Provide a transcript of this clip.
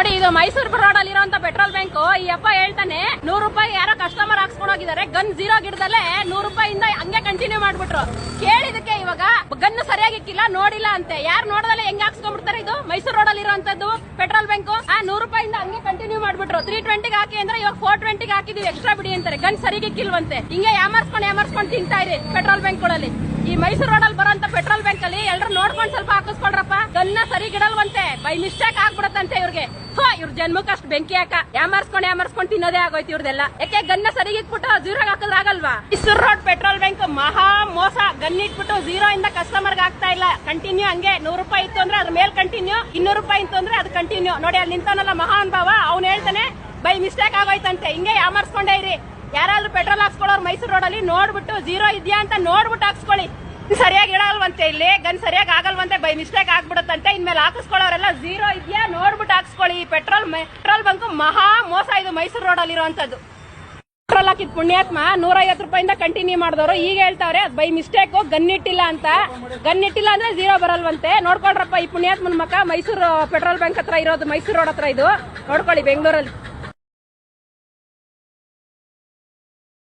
ನೋಡಿ, ಇದು ಮೈಸೂರು ರೋಡ್ ಅಲ್ಲಿ ಇರುವಂತ ಪೆಟ್ರೋಲ್ ಬ್ಯಾಂಕ್. ಈ ಅಪ್ಪ ಹೇಳ್ತಾನೆ, ನೂರು ರೂಪಾಯಿ ಯಾರೋ ಕಸ್ಟಮರ್ ಹಾಕ್ಸ್ಕೊಂಡು ಹೋಗಿದ್ದಾರೆ. ಗನ್ ಜೀರೋ ಗಿಡದಲ್ಲೇ ನೂರು ರೂಪಾಯಿಂದ ಹಂಗೆ ಕಂಟಿನ್ಯೂ ಮಾಡ್ಬಿಟ್ರು. ಕೇಳಿದಕ್ಕೆ ಇವಾಗ ಗನ್ ಸರಿಯಾಗಿ ಇಕ್ಕಿಲ್ಲ, ನೋಡಿಲ್ಲ ಅಂತೆ. ಯಾರು ನೋಡದಲ್ಲ ಹೆಂಗ್ ಹಾಕ್ಸ್ಕೊಂಡ್ಬಿಡ್ತಾರೆ ಇದು? ಮೈಸೂರು ರೋಡ್ ಅಲ್ಲಿ ಇರುವಂತದ್ದು ಪೆಟ್ರೋಲ್ ಬ್ಯಾಂಕ್. ಆ, ನೂರು ರೂಪಾಯಿಂದ ಹಂಗೆ ಕಂಟಿನ್ಯೂ ಮಾಡ್ಬಿಟ್ರು. ತ್ರೀ ಟ್ವೆಂಟಿ ಹಾಕಿ ಅಂದ್ರೆ ಇವಾಗ ಫೋರ್ ಟ್ವೆಂಟಿಗೆ ಹಾಕಿದೀವಿ ಎಕ್ಸ್ಟ್ರಾ ಬಿಡಿ ಅಂತಾರೆ. ಗನ್ ಸರಿಗೆ ಇಕ್ಕಿಲ್ವಂತೆ. ಹಿಂಗೆ ಯಾಮರ್ಸ್ಕೊಂಡು ಯಾಮರ್ಸ್ಕೊಂಡು ತಿಂತಾ ಇರಿ ಪೆಟ್ರೋಲ್ ಬ್ಯಾಂಕ್ಗಳಲ್ಲಿ. ಈ ಮೈಸೂರು ರೋಡ್ ಅಲ್ಲಿ ಬರುವಂತ ಪೆಟ್ರೋಲ್ ಬ್ಯಾಂಕ್ ಹಾಕಿಸ್ಕೊಳ್ರಪ್ಪ ಸರಿಗಿಡಲ್ವಂತೆ ಸರಿ ಗಿಡಲ್ವಂತೆ. ಬೈ ಮಿಸ್ಟೇಕ್ ಆಗ್ಬಿಡತ್ತಂತೆ ಇವ್ರಿಗೆ. ಹೋ, ಇವ್ರ ಜನ್ಮಕ್ಕೆ ಅಷ್ಟು ಬೆಂಕಿ ಹಾಕ. ಯಾಮರ್ಸ್ಕೊಂಡು ಯಾಮರ್ಸ್ಕೊಂಡು ತಿನ್ನೋದೇ ಆಗೋಯ್ತು ಇವ್ರದೆಲ್ಲ. ಯಾಕೆ ಗನ್ನ ಸರಿಗೆ ಇಟ್ಬಿಟ್ಟು ಜೀರೋ ಹಾಕಿದ್ರೆ ಆಗಲ್ವಾ? ರೋಡ್ ಪೆಟ್ರೋಲ್ ಬ್ಯಾಂಕ್ ಮಹಾ ಮೋಸ. ಗನ್ ಇಟ್ಬಿಟ್ಟು ಜೀರೋ ಇಂದ ಕಸ್ಟಮರ್ ಆಗ್ತಾ ಇಲ್ಲ. ಕಂಟಿನ್ಯೂ ಹಂಗೆ. ನೂರು ರೂಪಾಯಿ ಇತ್ತು ಅಂದ್ರೆ ಅದ್ರ ಮೇಲೆ ಕಂಟಿನ್ಯೂ ಇನ್ನೂರು ರೂಪಾಯಿ ಇತ್ತು ಅಂದ್ರೆ ಅದು ಕಂಟಿನ್ಯೂ ನೋಡಿ, ಅಲ್ಲಿ ನಿಂತಾನಲ್ಲ ಮಹಾನ್ ಭಾವ. ಅವ್ನು ಹೇಳ್ತಾನೆ ಬೈ ಮಿಸ್ಟೇಕ್ ಆಗೋಯ್ತಂತೆ. ಹಿಂಗೆ ಯಾಮರ್ಸ್ಕೊಂಡೇ ಇರಿ. ಯಾರಾದ್ರೂ ಪೆಟ್ರೋಲ್ ಹಾಕ್ಸ್ಕೊಳ್ಳೋರು ಮೈಸೂರು ರೋಡಲ್ಲಿ ನೋಡ್ಬಿಟ್ಟು ಜೀರೋ ಇದೆಯಾ ಅಂತ ನೋಡ್ಬಿಟ್ಟು ಇಡಲ್ವಂತೆ ಇಲ್ಲಿ ಗನ್ ಸರಿಯಾಗಿ ಆಗಲ್ವಂತೆ, ಬೈ ಮಿಸ್ಟೇಕ್ ಆಗ್ಬಿಡುತ್ತಂತೆ. ಇನ್ಮೇಲೆ ಹಾಕಿಸ್ಕೊಳ್ಳೋರೆಲ್ಲ ಜೀರೋ ಇದೆಯಾ? ನೋಡ್ಬಿಟ್ಟು ಹಾಕ್ಸ್ಕೊಳ್ಳಿ. ಪೆಟ್ರೋಲ್ ಪೆಟ್ರೋಲ್ ಬಂಕ್ ಮಹಾ ಮೋಸ ಇದು ಮೈಸೂರು ಅಲ್ಲಿ ಇರುವಂತದ್ದು ಪೆಟ್ರೋಲ್ ಹಾಕಿದ್ ಪುಣ್ಯಾತ್ಮ ನೂರ ಐವತ್ತು ರೂಪಾಯಿಂದ ಕಂಟಿನ್ಯೂ ಮಾಡಿದವರು. ಈಗ ಹೇಳ್ತಾವ್ರೆ ಬೈ ಮಿಸ್ಟೇಕ್, ಗನ್ ಇಟ್ಟಿಲ್ಲ ಅಂತ. ಗನ್ ಇಟ್ಟಿಲ್ಲ ಅಂದ್ರೆ ಜೀರೋ ಬರಲ್ವಂತೆ. ನೋಡ್ಕೊಳ್ರಪ್ಪ ಈ ಪುಣ್ಯಾತ್ಮನ ಮಕ್ಕ ಮೈಸೂರು ಪೆಟ್ರೋಲ್ ಬಂಕ್ ಹತ್ರ ಇರೋದು ಮೈಸೂರು ರೋಡ್ ಹತ್ರ ಇದು. ನೋಡ್ಕೊಳ್ಳಿ ಬೆಂಗಳೂರಲ್ಲಿ.